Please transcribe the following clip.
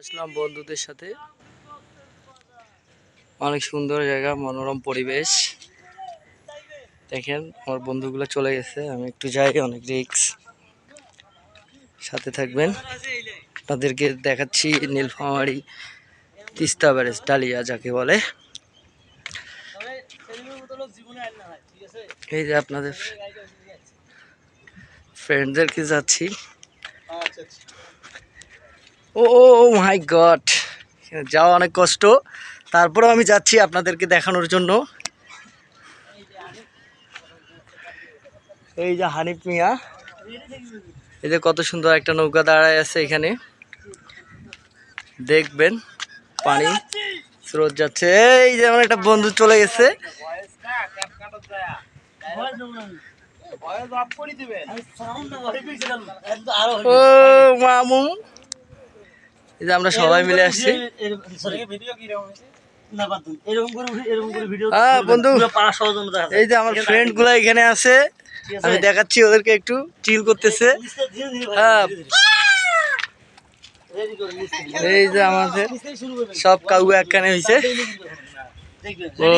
আসলাম বন্ধুদের সাথে। অনেক সুন্দর জায়গা, মনোরম পরিবেশ। দেখেন, আমার বন্ধুগুলো চলে গেছে, আমি একটু যাই, অনেক রিক্স সাথে থাকবেন। আপনাদেরকে দেখাচ্ছি নীলফামারি তিস্তা ব্যারেজ, ডালিয়া যাকে বলে। এই যে আপনাদের ফ্রেন্ডদেরকে যাচ্ছি। ও মাই গড যাওয়া অনেক কষ্ট। তারপরেও আমি যাচ্ছি আপনাদেরকে দেখানোর জন্য। এই যে হানিফ মিয়া। এই যে কত সুন্দর একটা নৌকা দাঁড়ায় আছে এখানে। দেখবেন, পানি স্রোত যাচ্ছে। এই যে আমার একটা বন্ধু চলে গেছে। ও, মামু। এই যে আমরা সবাই মিলে আসছি। হ্যাঁ বন্ধু এই যে আমার ফ্রেন্ডগুলা এখানে আছে। আমি দেখাচ্ছি ওদেরকে একটু চিল করতেছে। হ্যাঁ। এই যে আমাদের সব কাউ একখানে হয়েছে ও